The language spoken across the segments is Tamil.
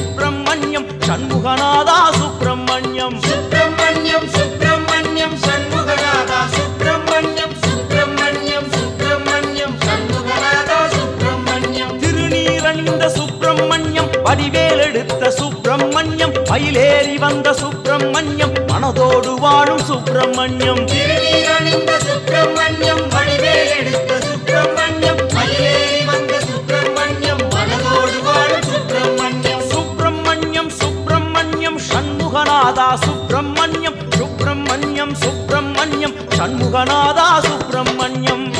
சுப்பிரமணியம் சண்முகநாதா சுப்பிரமணியம். சுப்பிரமணியம் சுப்பிரமணியம் சண்முகநாதா சுப்பிரமணியம் சுப்பிரமணியம் சுப்பிரமணியம் சண்முகநாதா சுப்பிரமணியம். திருநீரணிந்த சுப்பிரமணியம் வடிவேலெடுத்த சுப்பிரமணியம் மயிலேறி வந்த சுப்பிரமணியம் மனதோடு வாழும் சுப்பிரமணியம். திருநீரணிந்த சுப்பிரமணியம் வடிவேல் சண்முகநாதா சுப்பிரமணியம்.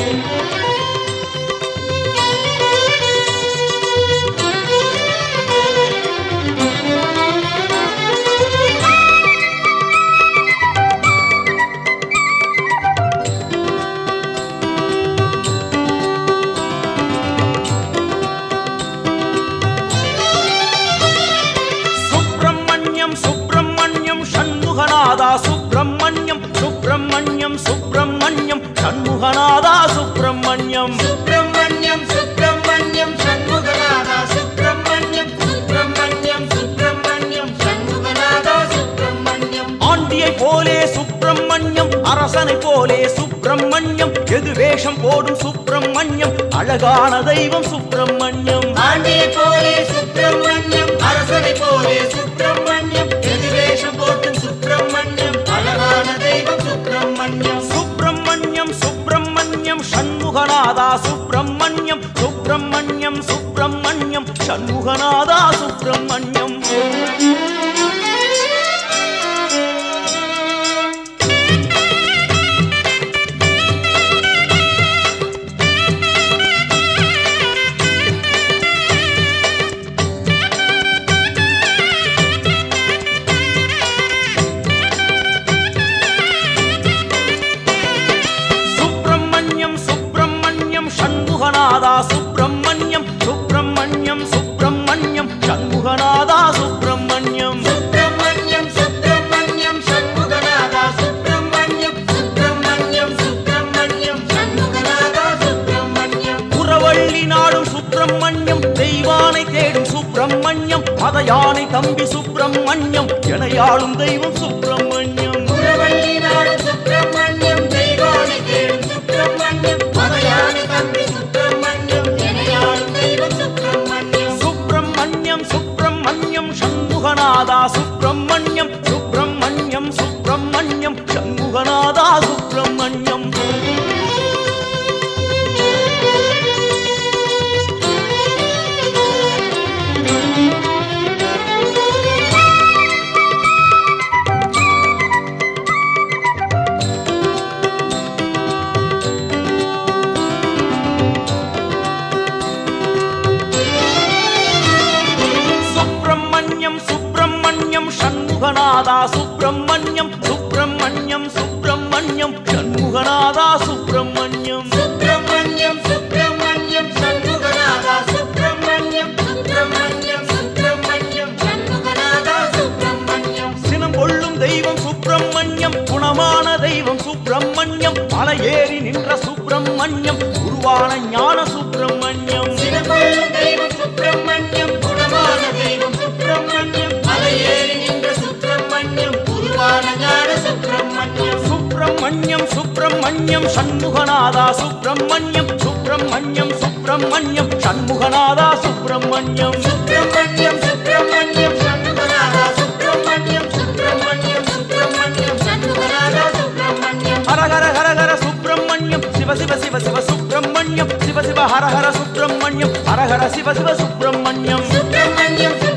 சுப்பிரமணியம். எது வேஷம் போடும் சுப்பிரமணியம்? அழகான தெய்வம் சுப்பிரமணியம். ஆண்டியை போலே சுப்பிரமணியம். அரசனை போலே சுப்பிரமணியம். எதிர்வேஷம் போட்டும் சுப்பிரமணியம்? அழகான தெய்வம் சுப்பிரமணியம். சுப்பிரமணியம் சுப்பிரமணியம். சண்முகநாதா சுப்பிரமணியம். சுப்பிரமணியம் சுப்பிரமணியம். சண்முகநாதா சுப்பிரமணியம். யானை தம்பி சுப்பிரமணியம் என யாழும் தெய்வம் சுப்பிரமணியம். சுப்பிரமணியம் சுப்பிரமணியம் சுப்பிரமணியம் சண்முகநாதா சுப்பிரமணியம். சுப்பிரமணியம் சுப்பிரமணியம் சண்முகநாதா சுப்பிரமணியம் சுப்பிரமணியம் சுப்பிரமணியம் சண்முகநாதா சுப்பிரமணியம். சினம் கொள்ளும் தெய்வம் சுப்பிரமணியம் குணமான தெய்வம் சுப்பிரமணியம் மலை ஏறி நின்ற சுப்பிரமணியம் உருவான ஞான சுப்பிரமணியம் சுப்பிரமணியம் சுப்பிரமணியம் சண்முகநாதா சுப்பிரமணியம் சுப்பிரமணியம் சுப்பிரமணியம் சண்முகநாதா சுப்பிரமணியம். சுப்பிரமணியம் சுப்பிரமணியம் சண்முகநாதா சுப்பிரமணியம் சுப்பிரமணியம் சுப்பிரமணியம் சண்முகநாதா சுப்பிரமணியம். ஹர ஹர ஹர ஹர சுப்பிரமணியம். சிவ சிவ சிவ சிவ சுப்பிரமணியம். சிவ சிவ ஹர ஹர சுப்பிரமணியம். ஹர ஹர சிவ சிவ சுப்பிரமணியம். சுப்பிரமணியம்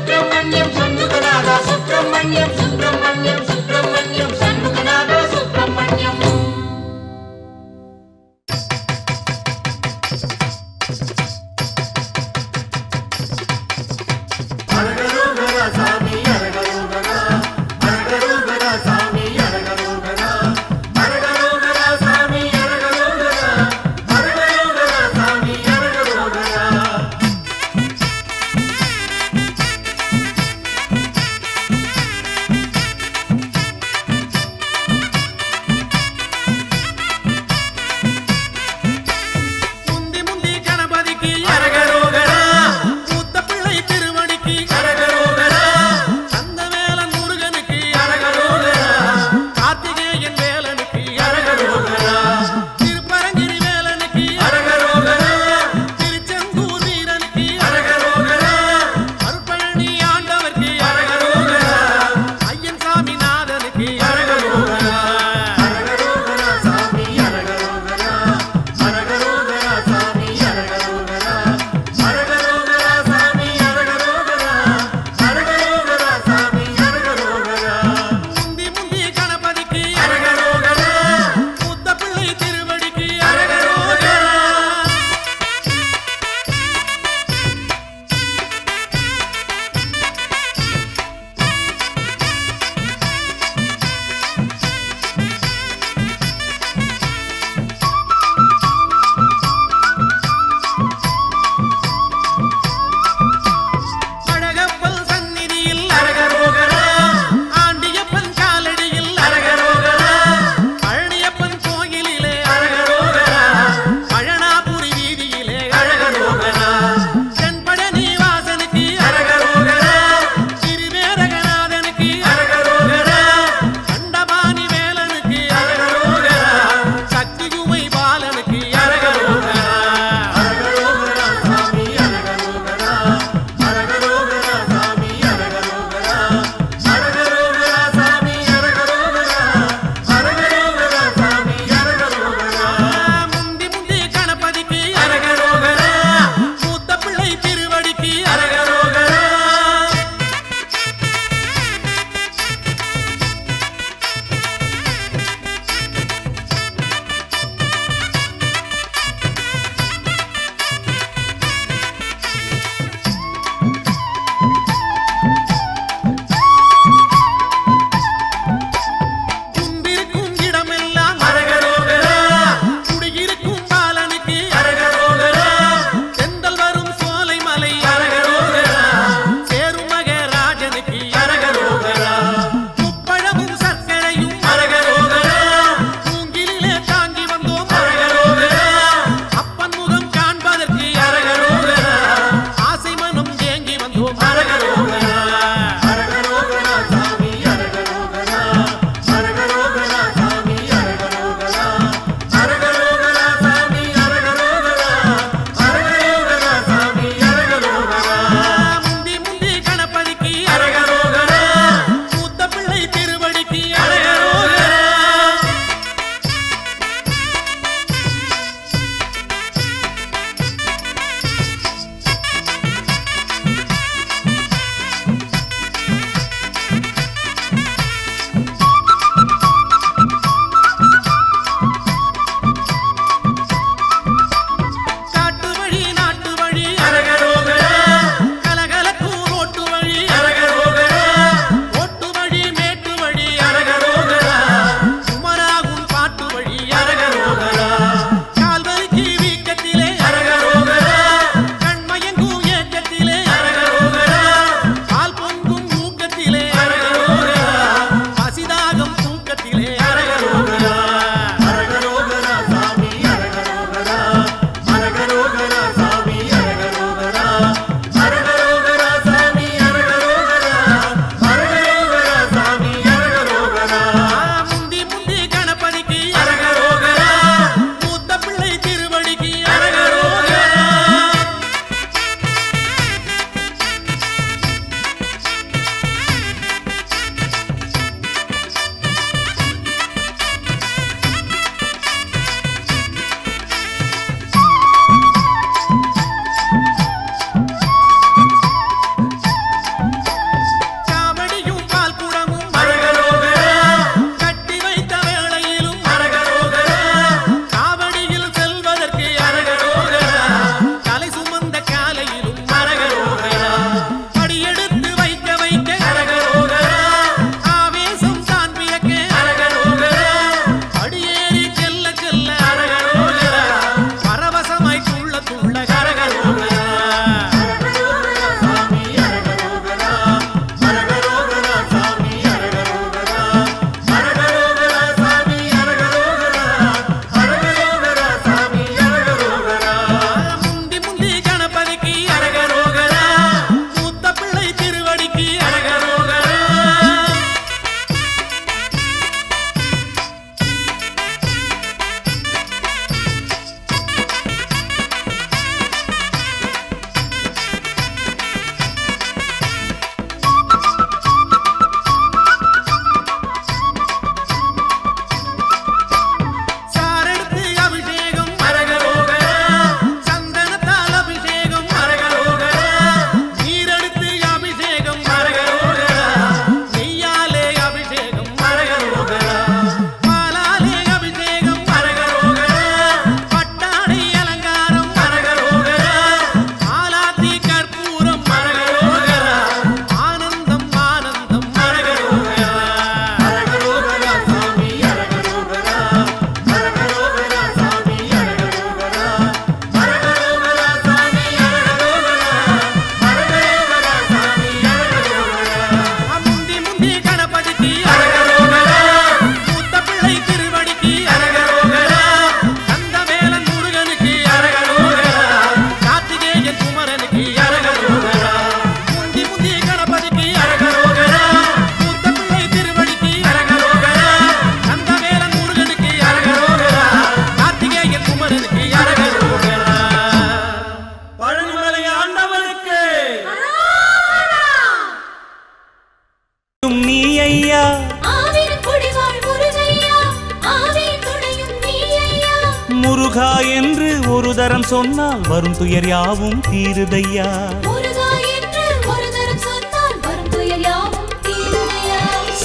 முருகா என்று ஒரு தரம் சொன்னால் வரும் துயர் யாவும் தீருதையா?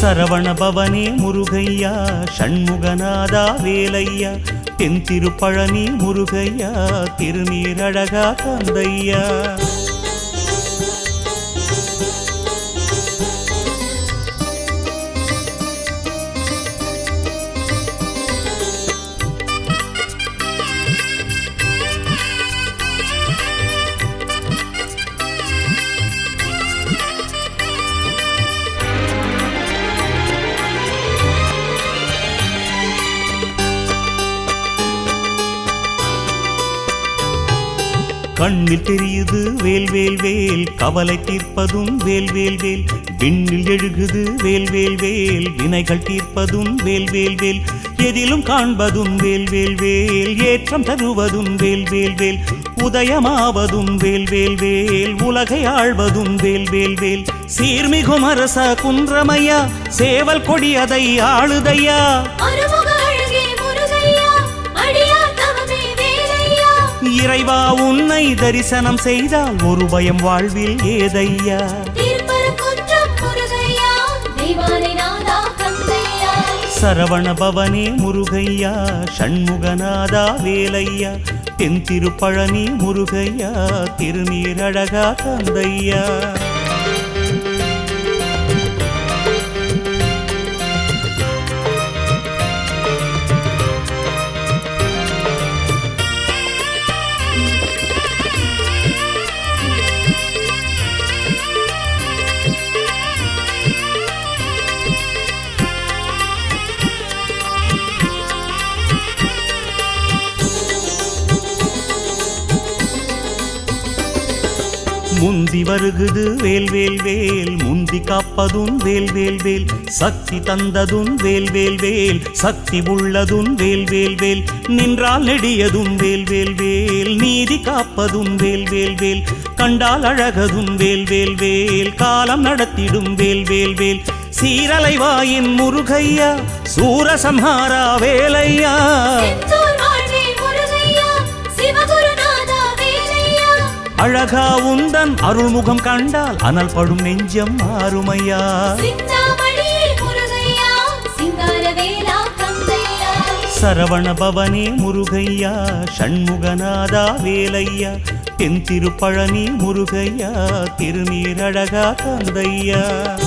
சரவண பவனே முருகையா ஷண்முகநாதா வேலையா? தென் திருப்பழனி முருகையா திருநீரழகா தந்தையா? கண்ணில் தெரியுது வேல் வேல் வேல். கவலை தீர்ப்பதும் வேல் வேல் வேல். விண்ணில் எழுகுது வேல் வேல் வேல். வினைகள் தீர்ப்பதும் வேல் வேல் வேல். எதிலும் காண்பதும் வேல் வேல் வேல். ஏற்றம் தருவதும் வேல் வேல் வேல். உதயமாவதும் வேல் வேல் வேல். உலகை ஆழ்வதும் வேல் வேல் வேல். சீர்மிகும் அரச குன்றமையா? சேவல் கொடியதை ஆளுதையா? இறைவா உன்னை தரிசனம் செய்தால் ஒரு பயம் வாழ்வில் ஏதையா? சரவண பவனே முருகையா சண்முகநாதா வேலையா? தென் திருப்பழனி முருகையா திருநீரழகா தந்தையா? முந்தி வருகுது வேல் வேல் வேல். முந்தி காப்பதும் வேல் வேல் வேல். சக்தி தந்ததும் வேல் வேல் வேல். சக்தி உள்ளதும் வேல் வேல் வேல். நின்றால் நெடியதும் வேல் வேல் வேல். நீதி காப்பதும் வேல் வேல் வேல். கண்டால் அழகதும் வேல் வேல் வேல். காலம் நடத்திடும் வேல் வேல் வேல். சீரலைவாயின் முருகையா சூரசம்ஹாரா வேலையா. அழகா உந்தன் அருள்முகம் கண்டால் அனல் படும் நெஞ்சம் மாறுமையா? சரவண பவனே முருகையா? ஷண்முகநாதா வேலையா? தென் திருப்பழனி முருகையா? திருநீரழகா தந்தையா?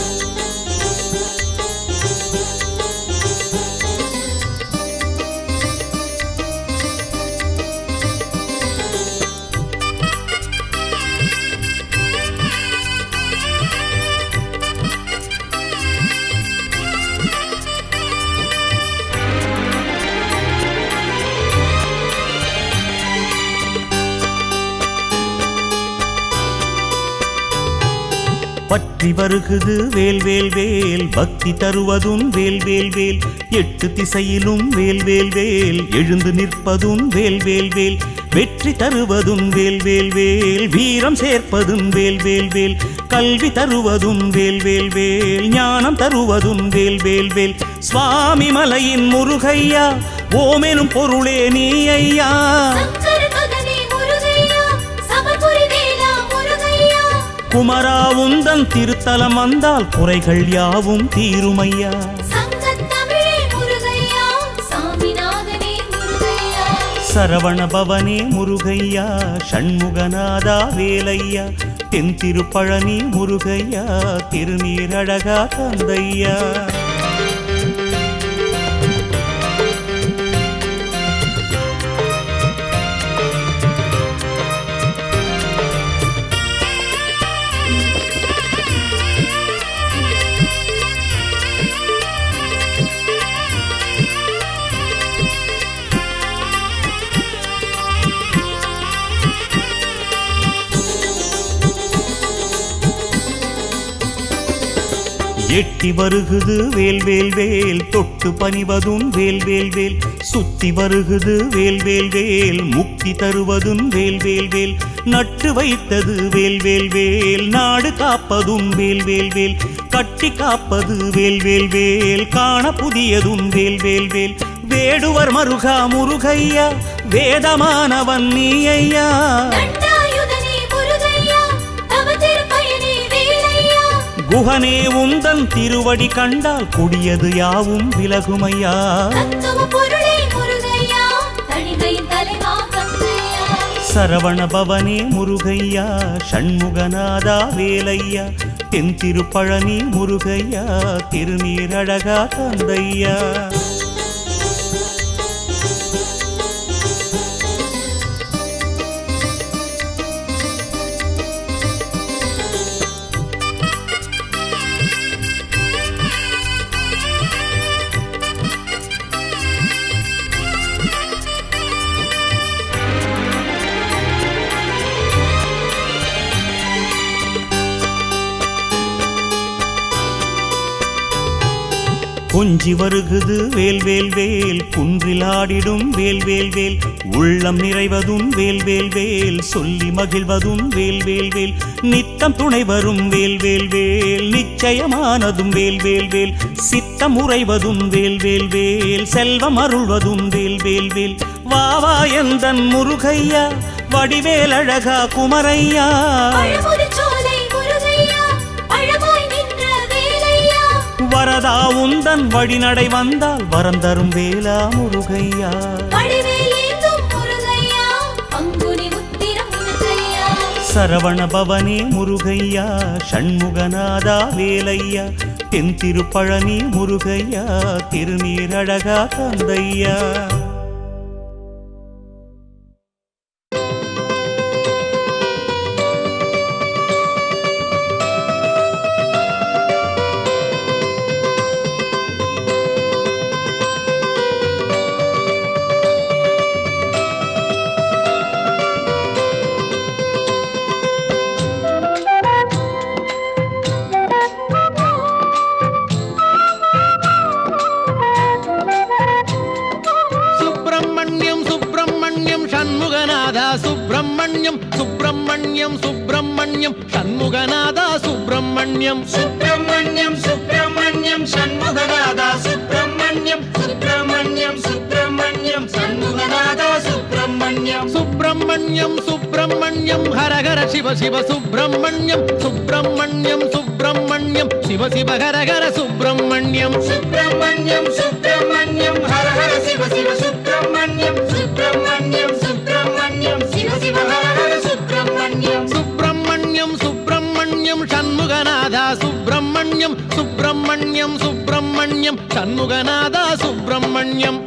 வெற்றி வருகுது வேல் வேல் வேல். பக்தி தருவதும் வேல் வேல் வேல். எட்டு திசையிலும் வேல் வேல் வேல். எழுந்து நிற்பதும் வேல் வேல் வேல். வெற்றி தருவதும் வேல் வேல் வேல். வீரம் சேர்ப்பதும் வேல் வேல் வேல். கல்வி தருவதும் வேல் வேல் வேல். ஞானம் தருவதும் வேல் வேல் வேல். சுவாமி மலையின் முருகையா ஓமெனும் பொருளே நீ ஐயா. முருகையா குமரா உந்தன் திருத்தலம் வந்தால் குறைகள் யாவும் தீருமையா? சங்கத் தமிழே முருகையா சாமிநாதனே முருகையா. சரவண பவனே முருகையா ஷண்முகநாதா வேலையா தென் திருப்பழனி முருகையா திருநீரழகா தந்தையா. எட்டி வருகுது வேல் வேல் வேல். தொட்டு பணிவதும் வேல் வேல் வேல். சுத்தி வருகுது வேல் வேல் வேல். முக்தி தருவதும் வேல் வேல் வேல். நட்டு வைத்தது வேல் வேல் வேல். நாடு காப்பதும் வேல் வேல் வேல். கட்டி காப்பது வேல் வேல் வேல். காண புதியதும் வேல் வேல் வேல். வேடுவர் மருகா முருகையா. வேதமானவன் நீ ஐயா. குஹனே உந்தன் திருவடி கண்டால் குடியது யாவும் விலகுமையா? சரவண பவனே முருகையா ஷண்முகநாதா வேலையா தென் திருப்பழனி முருகையா திருநீரழகா தந்தையா. கொஞ்சி வருகுது வேல் வேல் வேல். குன்றில் ஆடிடும் வேல் வேல் வேல். உள்ளம் நிறைவதும் வேல் வேல் வேல். சொல்லி மகிழ்வதும் வேல் வேல் வேல். நித்தம் துணை வரும் வேல் வேல் வேல். நிச்சயமானதும் வேல் வேல் வேல். சித்தம் உறைவதும் வேல் வேல் வேல். செல்வம் அருள்வதும் வேல் வேல் வேல். வாவா எந்தன் முருகையா. வடிவேல் அழகா குமரையா. வரதா உந்தன் வழிநடை வந்தால் வரம் தரும் வேலா முருகையா. சரவண பவனே முருகையா ஷண்முகநாதா வேலையா. தென் திருப்பழனி முருகையா திருநீரழகா தந்தையா. சண்முகநாதா சுப்பிரமணியம். சுப்பிரமணியம் சுப்பிரமணியம் சண்முகநாதா சுப்பிரமணியம் சுப்பிரமணியம் சுப்பிரமணியம் சண்முகநாதா சுப்பிரமணியம். சுப்பிரமணியம் சுப்பிரமணியம் ஹரஹர சிவ சிவ சுப்பிரமணியம். சுப்பிரமணியம் சுப்பிரமணியம் சிவ சிவ ஹரஹர சுப்பிரமணியம். சுப்பிரமணியம் சுப்பிரமணியம் ஹர ஹர சிவ சிவ சுப்பிரமணியம். சுப்பிரமணியம் சுப்பிரமணியம் சண்முகநாதா சுப்பிரமணியம் சுப்பிரமணியம் சுப்பிரமணியம் சண்முகநாதா சுப்பிரமணியம்.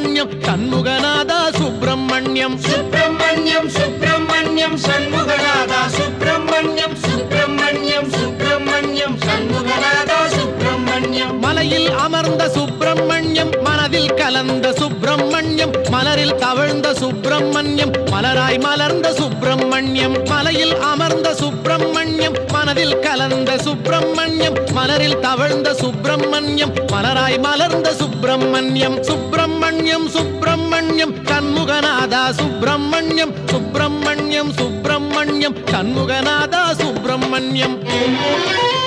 சுப்பிரமணியம் சண்முகநாதா சுப்பிரமணியம். சுப்பிரமணியம் சுப்பிரமணியம் சண்முகநாதா சுப்பிரமணியம் சுப்பிரமணியம் சுப்பிரமணியம் சண்முகநாதா சுப்பிரமணியம். மலையில் அமர்ந்த சுப்பிரமணியம் மனதில் கலந்த சுப்பிரமணியம் மலரில் தவழ்ந்த சுப்பிரமணியம் மலராய் மலர்ந்த சுப்பிரமணியம் மலையில் அமர்ந்த சுப்பிரமணியம் மனதில் கலந்த சுப்பிரமணியம் மலரில் தவழ்ந்த சுப்பிரமணியம் மலராய் மலர்ந்த சுப்பிரமணியம். சுப்பிரமணியம் சுப்பிரமணியம் கண்முகநாதா சுப்பிரமணியம். சுப்பிரமணியம் சுப்பிரமணியம் கண்முகநாதா சுப்பிரமணியம் சுப்பிரமணியம்.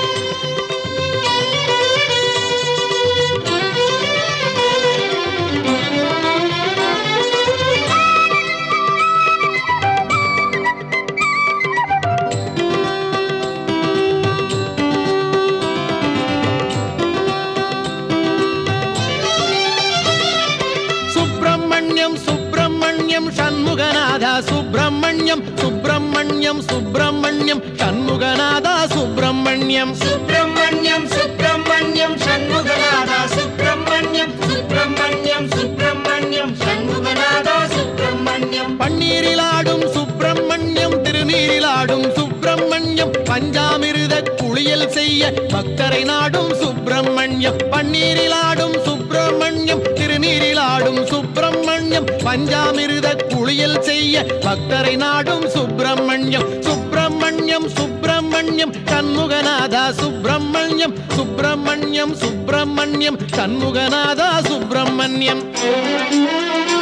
சுப்பிரமணியம் சண்முகநாதா சுப்பிரமணியம் சுப்பிரமணியம் சுப்பிரமணியம் சண்முகநாதா சுப்பிரமணியம். சுப்பிரமணியம் சுப்பிரமணியம் சண்முகநாதா சுப்பிரமணியம் சுப்பிரமணியம் சுப்பிரமணியம் சண்முகநாதா சுப்பிரமணியம். பன்னீரில் ஆடும் சுப்பிரமணியம் திருநீரில் ஆடும் சுப்பிரமணியம் பஞ்சாமிருத குளியல் செய்ய பக்தரை நாடும் சுப்பிரமணியம் பன்னீரில் சுப்பிரமணியம் பஞ்சாமிருத குளியல் செய்ய பக்தரை நாடும் சுப்பிரமணியம். சுப்பிரமணியம் சுப்பிரமணியம் சண்முகநாதா சுப்பிரமணியம். சுப்பிரமணியம் சுப்பிரமணியம் சண்முகநாதா சுப்பிரமணியம் சுப்பிரமணியம்.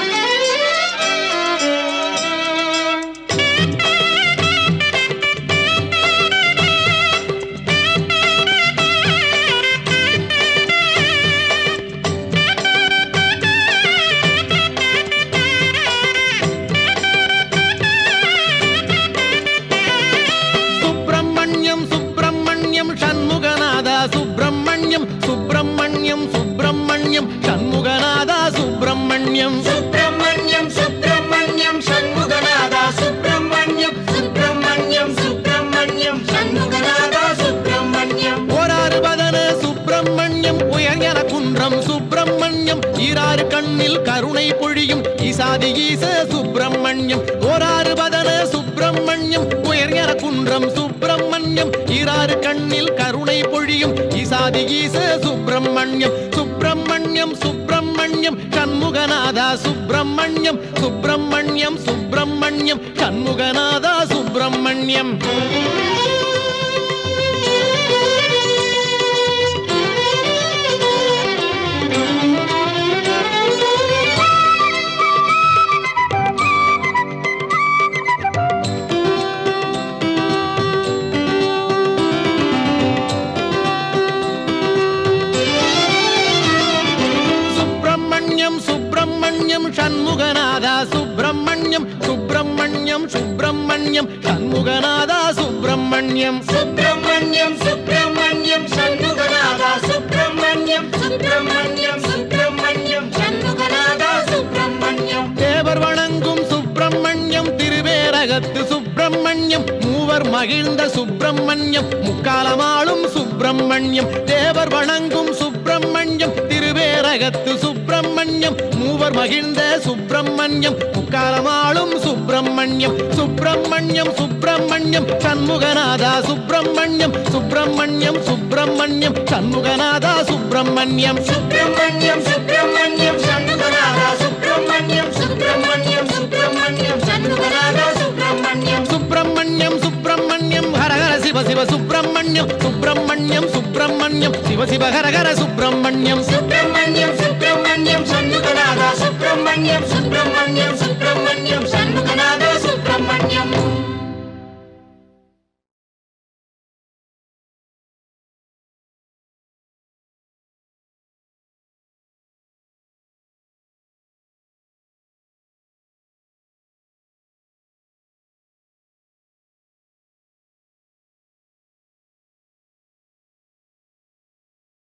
சுப்பிரமணியம் சண்முகநாதா சுப்பிரமணியம். சுப்பிரமணியம் சுப்பிரமணியம் சண்முகநாதா சுப்பிரமணியம் சுப்பிரமணியம் சுப்பிரமணியம் சண்முகநாதா சுப்பிரமணியம். ஓராறு பதன சுப்பிரமணியம் உயர்ஞன குன்றம் சுப்பிரமணியம். ஈராறு கண்ணில் கருணை பொழியும் ஈசாதி ஈச சுப்பிரமணியம். ஓராறு பதன சுப்பிரமணியம் உயர்ஞன குன்றம் சுப்பிரமணியம். ஈராறு கண்ணில் கருணை பொழியும் ஈசாதி ஈச சுப்பிரமணியம். சுப்பிரமணியம் சுப்பிரமணியம் சண்முகநாதா சுப்பிரமணியம் சுப்பிரமணியம் சுப்பிரமணியம் சண்முகநாதா சுப்பிரமணியம். சுப்பிரமணியம் சுப்பிரமணியம் சுப்பிரமணியம் சுப்பிரமணியம் சண்முகநாதா சுப்பிரமணியம். சுப்பிரமணியம் சுப்பிரமணியம் சண்முகநாதா சுப்பிரமணியம் சுப்பிரமணியம் சுப்பிரமணியம் சண்முகநாதா சுப்பிரமணியம். தேவர் வணங்கும் சுப்பிரமணியம் திருவேரகத்து சுப்பிரமணியம் மூவர் மகிழ்ந்த சுப்பிரமணியம் முக்காலமாளும் சுப்பிரமணியம். தேவர் வணங்கும் சுப்பிரமணியம் திருவேரகத்து மூவர் மகிழ்ந்த சுப்பிரமணியம். முக்காலமாளும் சுப்பிரமணியம். சுப்பிரமணியம் சுப்பிரமணியம். சண்முகநாதா சுப்பிரமணியம். சுப்பிரமணியம் சுப்பிரமணியம். சண்முகநாதா சுப்பிரமணியம். சுப்பிரமணியம் சுப்பிரமணியம். சண்முகநாதா சுப்பிரமணியம். சுப்பிரமணியம் சுப்பிரமணியம். சண்முகநாதா சுப்பிரமணியம். சுப்பிரமணியம் சுப்பிரமணியம். ஹரஹர சிவ சிவ சுப்பிரமணியம். சுப்பிரமணியம் சுப்பிரமணியம். சிவ சிவ ஹரஹர சுப்பிரமணியம். சுப்பிரமணியம் சுப்பிரமணியம் சண்முகநாதா சுப்பிரமணியம் சுப்பிரமணியம் சுப்பிரமணியம் சண்முகநாதா